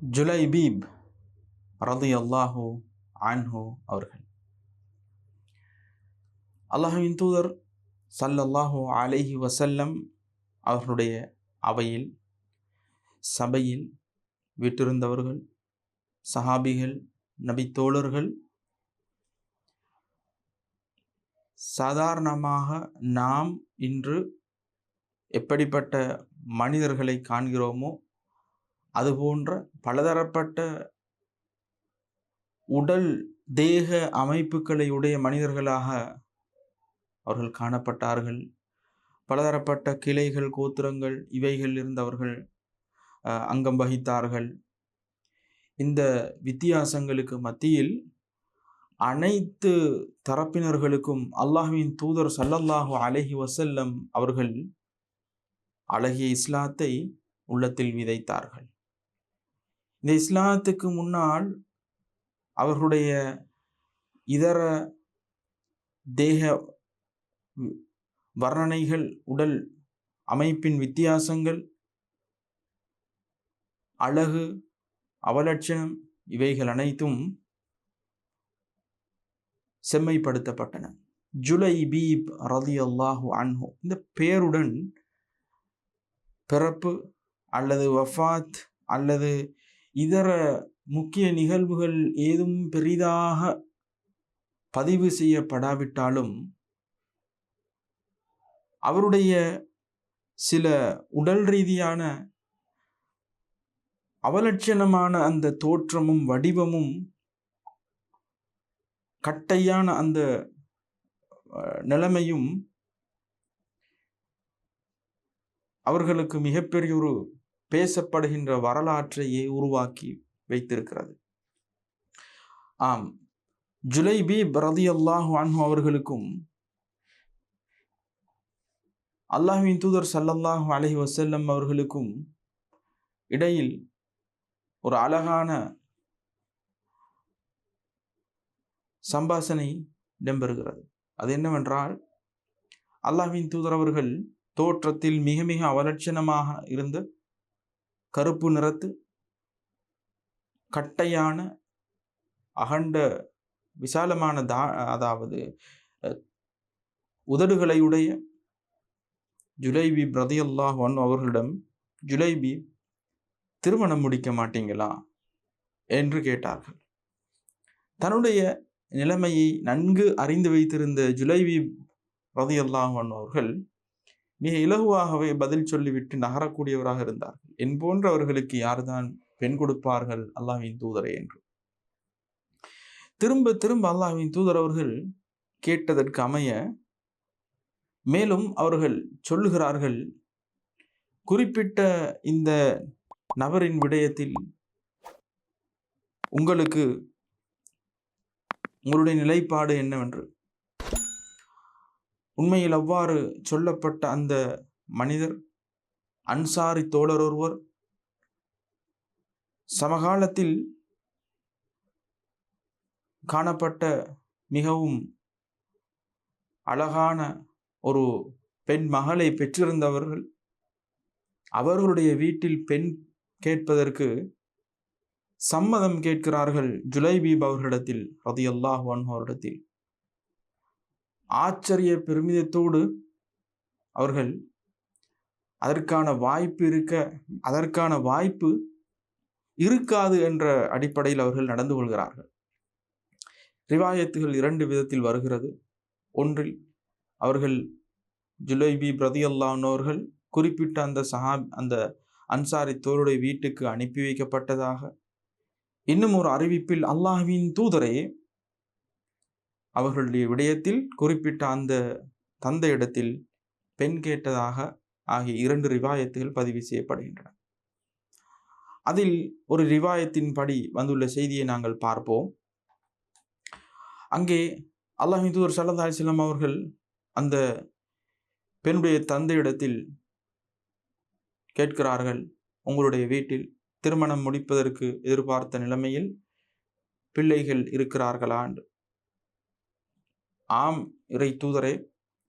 ஜுலைபீப் ரதி அல்லாஹு ஆன்ஹோ அவர்கள். அல்லாஹுவின் தூதர் சல்லல்லாஹூ அலைஹி வசல்லம் அவர்களுடைய அவையில் சபையில் விட்டிருந்தவர்கள் சஹாபிகள் நபித்தோழர்கள் சாதாரணமாக நாம் இன்று எப்படிப்பட்ட மனிதர்களை காண்கிறோமோ அதுபோன்ற பலதரப்பட்ட உடல் தேக அமைப்புகளை உடைய மனிதர்களாக அவர்கள் காணப்பட்டார்கள். பலதரப்பட்ட கிளைகள் கோத்திரங்கள் இவைகள் இருந்தவர்கள் அங்கம் வகித்தார்கள். இந்த வித்தியாசங்களுக்கு மத்தியில் அனைத்து தரப்பினர்களுக்கும் அல்லாஹுவின் தூதர் சல்லல்லாஹு அலஹி வசல்லம் அவர்கள் அழகிய இஸ்லாத்தை உள்ளத்தில் விதைத்தார்கள். இந்த இஸ்லாத்துக்கு முன்னால் அவர்களுடைய இதர தேக வர்ணனைகள் உடல் அமைப்பின் வித்தியாசங்கள் அழகு அவலட்சணம் இவைகள் அனைத்தும் செம்மைப்படுத்தப்பட்டன. ஜுலை பீப் ரதி அல்லாஹு அன்ஹு. இந்த பேருடன் பிறப்பு அல்லது வஃபாத் அல்லது இதர முக்கிய நிகழ்வுகள் ஏதும் பெரிதாக பதிவு செய்யப்படாவிட்டாலும் அவருடைய சில உடல் ரீதியான அவலட்சணமான அந்த தோற்றமும் வடிவமும் கட்டையான அந்த நிலைமையும் அவர்களுக்கு மிகப்பெரிய ஒரு பேசப்படுகின்ற வரலாற்றையே உருவாக்கி வைத்திருக்கிறது. ஆம். ஜுலைபி பிரதி அல்லாஹு அன்ஹு அவர்களுக்கும் அல்லாஹுவின் தூதர் சல்லல்லாஹு அலஹி வசல்லம் அவர்களுக்கும் இடையில் ஒரு அழகான சம்பாசனை இடம்பெறுகிறது. அது என்னவென்றால் அல்லாஹ்வின் தூதர் அவர்கள் தோற்றத்தில் மிக மிக அவலட்சணமாக இருந்த கருப்பு நிறத்து கட்டையான அகண்ட விசாலமான தா அதாவது உதடுகளையுடைய ஜுலைபி பிரதி அவர்களிடம் ஜுலைபி திருமணம் முடிக்க மாட்டீங்களா? என்று கேட்டார்கள். தன்னுடைய நிலைமையை நன்கு அறிந்து வைத்திருந்த ஜுலைபி ரதியல்லாஹன் அவர்கள் மிக இலகுவாகவே பதில் சொல்லிவிட்டு நகரக்கூடியவராக இருந்தார்கள். என் போன்றவர்களுக்கு யார்தான் பெண் கொடுப்பார்கள் அல்லாவின் தூதரை என்று. திரும்ப திரும்ப அல்லாவின் தூதர் அவர்கள் கேட்டதற்கு அமைய மேலும் அவர்கள் சொல்லுகிறார்கள் குறிப்பிட்ட இந்த நபரின் விடயத்தில் உங்களுக்கு உங்களுடைய நிலைப்பாடு என்னவென்று. உண்மையில் அவ்வாறு சொல்லப்பட்ட அந்த மனிதர் அன்சாரி தோழர் ஒருவர் சமகாலத்தில் காணப்பட்ட மிகவும் அழகான ஒரு பெண் மகளை பெற்றிருந்தவர்கள் அவர்களுடைய வீட்டில் பெண் கேட்பதற்கு சம்மதம் கேட்கிறார்கள் ஜுலைபீப் அவர்களிடத்தில் ரதியல்லாஹ் அவர்களிடத்தில். ஆச்சரிய பெருமிதத்தோடு அவர்கள் அதற்கான வாய்ப்பு இருக்க அதற்கான வாய்ப்பு இருக்காது என்ற அடிப்படையில் அவர்கள் நடந்து கொள்கிறார்கள். ரிவாயத்துகள் இரண்டு விதத்தில் வருகிறது. ஒன்றில் அவர்கள் ஜுலைபி பிரதியல்லானோர்கள் குறிப்பிட்ட அந்த சஹா அந்த அன்சாரி தோருடைய வீட்டுக்கு அனுப்பி வைக்கப்பட்டதாக. இன்னும் ஒரு அறிவிப்பில் அல்லாஹ்வின் தூதரே அவர்களுடைய விடயத்தில் குறிப்பிட்ட அந்த தந்த இடத்தில் பெண் கேட்டதாக ஆகிய இரண்டு ரிவாயத்துகள் பதிவு செய்யப்படுகின்றன. அதில் ஒரு ரிவாயத்தின் படி வந்துள்ள செய்தியை நாங்கள் பார்ப்போம். அங்கே அல்லாஹின் தூதர் சல்லா அலிஸ்லாம் அவர்கள் அந்த பெண்ணுடைய தந்தையிடத்தில் கேட்கிறார்கள் உங்களுடைய வீட்டில் திருமணம் முடிப்பதற்கு எதிர்பார்த்த நிலைமையில் பிள்ளைகள் இருக்கிறார்களா? என்று. ஆம் இறை தூதரே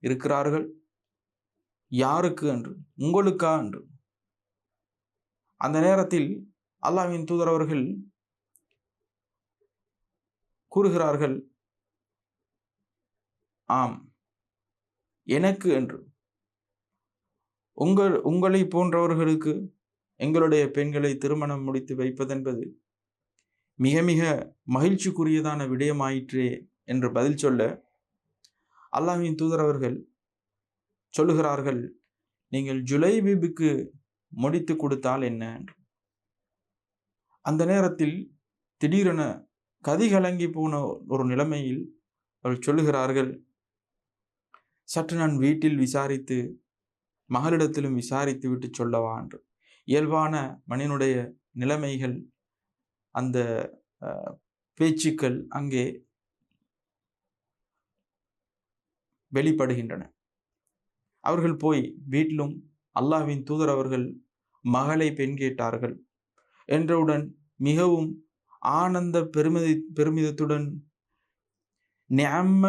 இருக்கிறார்கள். யாருக்கு என்று உங்களுக்கா என்று அந்த நேரத்தில் அல்லாஹ்வின் தூதர் அவர்கள் கூறுகிறார்கள் ஆம் எனக்கு என்று உங்கள் உங்களை போன்றவர்களுக்கு எங்களுடைய பெண்களை திருமணம் முடித்து வைப்பதென்பது மிக மிக மகிழ்ச்சிக்குரியதான விடயமாயிற்றே என்று பதில் சொல்ல அல்லாஹின் தூதர் அவர்கள் சொல்லுகிறார்கள் நீங்கள் ஜுலைபீபுக்கு முடித்து கொடுத்தால் என்ன? அந்த நேரத்தில் திடீரென கதிகலங்கி போன ஒரு நிலைமையில் அவர்கள் சொல்லுகிறார்கள் சற்று நான் வீட்டில் விசாரித்து மகளிடத்திலும் விசாரித்து விட்டு சொல்லவா என்று. இயல்பான மனிதனுடைய நிலைமைகள் அந்த பேச்சுக்கள் அங்கே வெளிப்படுகின்றன. அவர்கள் போய் வீட்டிலும் அல்லாஹ்வின் தூதர் அவர்கள் மகளை பெண் கேட்டார்கள் என்றவுடன் மிகவும் ஆனந்த பெருமிதி பெருமிதத்துடன் நியம்ம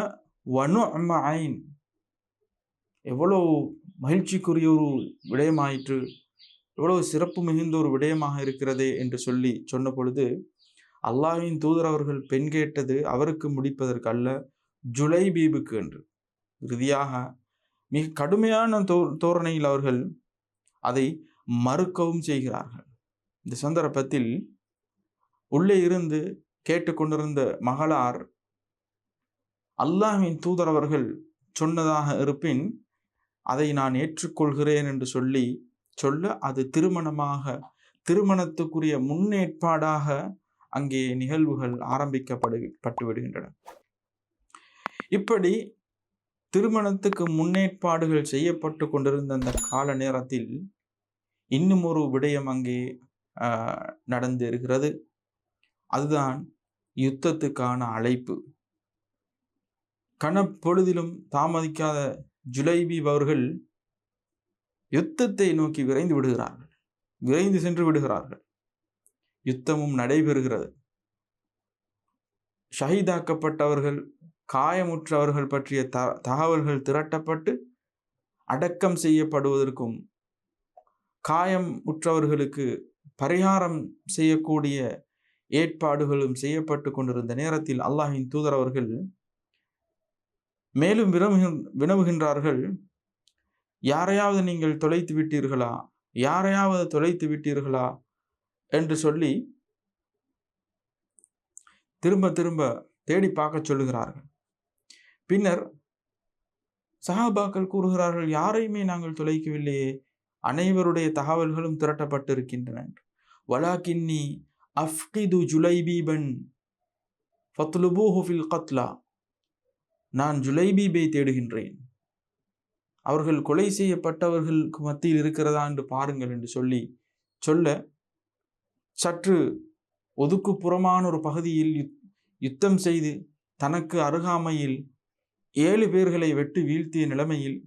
வனு ஐன். எவ்வளோ மகிழ்ச்சிக்குரிய ஒரு விடயமாயிற்று எவ்வளவு சிறப்பு மிகுந்த ஒரு விடயமாக இருக்கிறதே என்று சொல்லி சொன்ன பொழுது அல்லாஹின் தூதர் அவர்கள் பெண் கேட்டது அவருக்கு முடிப்பதற்கு அல்ல ஜுலைபீபுக்கு என்று. இறுதியாக மிக கடுமையான தோ தோரணையில் அவர்கள் அதை மறுக்கவும் செய்கிறார்கள். இந்த சந்தர்ப்பத்தில் உள்ளே இருந்து கேட்டுக்கொண்டிருந்த மகளார் அல்லாஹின் தூதர் அவர்கள் சொன்னதாக இருப்பின் அதை நான் ஏற்றுக்கொள்கிறேன் என்று சொல்லி சொல்ல அது திருமணமாக திருமணத்துக்குரிய முன்னேற்பாடாக அங்கே நிகழ்வுகள் ஆரம்பிக்கப்படு பட்டு விடுகின்றன இப்படி திருமணத்துக்கு முன்னேற்பாடுகள் செய்யப்பட்டு கொண்டிருந்த அந்த கால நேரத்தில் இன்னும் ஒரு விடயம் அங்கே ஆஹ், நடந்து இருக்கிறது. அதுதான் யுத்தத்துக்கான அழைப்பு. கனப்பொழுதிலும் தாமதிக்காத ஜுலைபி அவர்கள் யுத்தத்தை நோக்கி விரைந்து விடுகிறார்கள். விரைந்து சென்று விடுகிறார்கள். யுத்தமும் நடைபெறுகிறது. ஷஹீதாக்கப்பட்டவர்கள் காயமுற்றவர்கள் பற்றிய த தகவல்கள் திரட்டப்பட்டு அடக்கம் செய்யப்படுவதற்கும் காயம் உற்றவர்களுக்கு பரிகாரம் செய்யக்கூடிய ஏற்பாடுகளும் செய்யப்பட்டு கொண்டிருந்த நேரத்தில் அல்லாஹின் தூதர் அவர்கள் மேலும் வினவுகின் வினவுகின்றார்கள் யாரையாவது நீங்கள் தொலைத்து விட்டீர்களா? யாரையாவது தொலைத்து விட்டீர்களா? என்று சொல்லி திரும்ப திரும்ப தேடி பார்க்க சொல்லுகிறார்கள். பின்னர் சஹாபாக்கள் கூறுகிறார்கள் யாரையுமே நாங்கள் தொலைக்கவில்லையே அனைவருடைய தகவல்களும் திரட்டப்பட்டிருக்கின்றன வலாக்கின்னி அஃப்கிது ஜுலைபீபன் ஃபத்லுபூஹுஃபில் கத்லா நான் ஜுலைபீபை தேடுகின்றேன். அவர்கள் கொலை செய்யப்பட்டவர்களுக்கு மத்தியில் இருக்கிறதா என்று பாருங்கள் என்று சொல்லி சொல்ல சற்று ஒதுக்குப்புறமான ஒரு பகுதியில் யுத்- யுத்தம் செய்து தனக்கு அருகாமையில் ஏழு பேர்களை வெட்டு வீழ்த்திய நிலைமையில்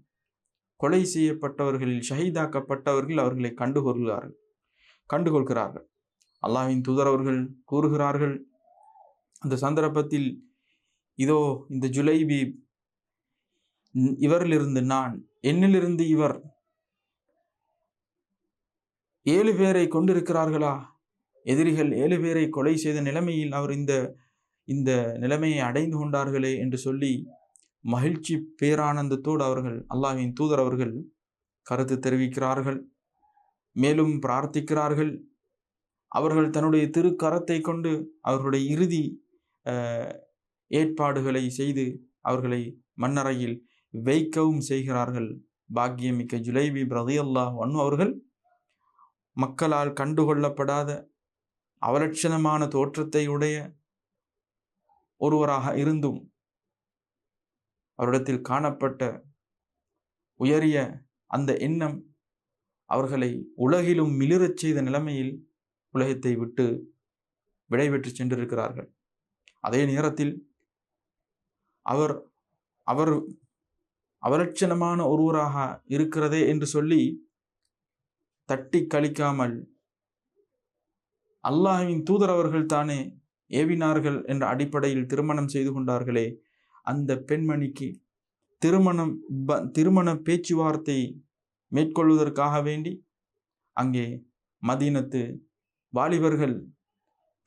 கொலை செய்யப்பட்டவர்களில் ஷஹீதாக்கப்பட்டவர்கள் அவர்களை கண்டுகொள்கிறார்கள். கண்டுகொள்கிறார்கள். அல்லாவின் தூதர் அவர்கள் கூறுகிறார்கள் அந்த சந்தர்ப்பத்தில் இதோ இந்த ஜுலைபி இவரிலிருந்து நான் என்னிலிருந்து இவர் ஏழு பேரை கொண்டிருக்கிறார்களா? எதிரிகள் ஏழு பேரை கொலை செய்த நிலைமையில் அவர் இந்த இந்த நிலைமையை அடைந்து கொண்டார்களே என்று சொல்லி மகிழ்ச்சி பேரானந்தத்தோடு அவர்கள் அல்லாஹின் தூதர் அவர்கள் கருத்து தெரிவிக்கிறார்கள். மேலும் பிரார்த்திக்கிறார்கள். அவர்கள் தன்னுடைய திருக்கரத்தை கொண்டு அவர்களுடைய இறுதி ஏற்பாடுகளை செய்து அவர்களை மண்ணறையில் வைக்கவும் செய்கிறார்கள். பாக்கியமிக்க ஜுலைபி பிரதியல்லா ஒன்னு அவர்கள் மக்களால் கண்டுகொள்ளப்படாத அவலட்சணமான தோற்றத்தை உடைய ஒருவராக இருந்தும் அவரிடத்தில் காணப்பட்ட உயரிய அந்த எண்ணம் அவர்களை உலகிலும் மிளிரச் செய்த நிலைமையில் உலகத்தை விட்டு விடைபெற்று சென்றிருக்கிறார்கள். அதே நேரத்தில் அவர் அவர் அவலட்சணமான ஒருவராக இருக்கிறதே என்று சொல்லி தட்டி கழிக்காமல் அல்லாஹ்வின் தூதர் அவர்கள் தானே ஏவினார்கள் என்ற அடிப்படையில் திருமணம் செய்து கொண்டார்களே அந்த பெண்மணிக்கு திருமணம் ப- திருமண பேச்சுவார்த்தை மேற்கொள்வதற்காக வேண்டி அங்கே மதீனத்து வாலிபர்கள்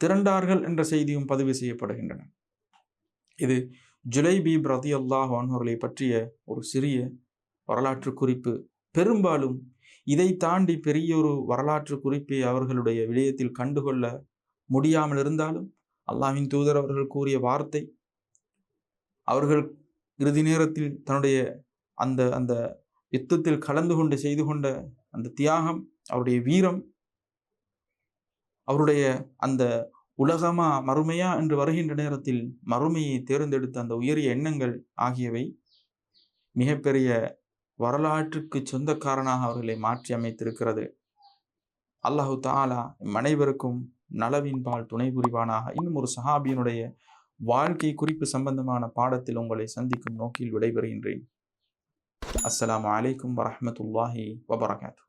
திரண்டார்கள் என்ற செய்தியும் பதிவு செய்யப்படுகின்றன. இது ஜுலைபீப் ரதி அல்லாஹ் அவர்களை பற்றிய ஒரு சிறிய வரலாற்று குறிப்பு. பெரும்பாலும் இதை தாண்டி பெரிய ஒரு வரலாற்று குறிப்பை அவர்களுடைய விடயத்தில் கண்டுகொள்ள முடியாமல் இருந்தாலும் அல்லாஹின் தூதர் அவர்கள் கூறிய வார்த்தை அவர்கள் இறுதி நேரத்தில் தன்னுடைய அந்த அந்த யுத்தத்தில் கலந்து கொண்டு செய்து கொண்ட அந்த தியாகம் அவருடைய வீரம் அவருடைய அந்த உலகமா மறுமையா என்று வருகின்ற நேரத்தில் மறுமையை தேர்ந்தெடுத்த அந்த உயரிய எண்ணங்கள் ஆகியவை மிகப்பெரிய வரலாற்றுக்கு சொந்தக்காரனாக அவர்களை மாற்றி அமைத்திருக்கிறது. அல்லாஹு தாலா அனைவருக்கும் நலவின்பால் துணை புரிவானாக. இன்னும் ஒரு சஹாபியினுடைய வாழ்க்கை குறிப்பு சம்பந்தமான பாடத்தில் உங்களை சந்திக்கும் நோக்கில் விடைபெறுகின்றேன். அஸ்லாம் அலைக்கும் வரமத்துல்லாஹி வபரகாத்து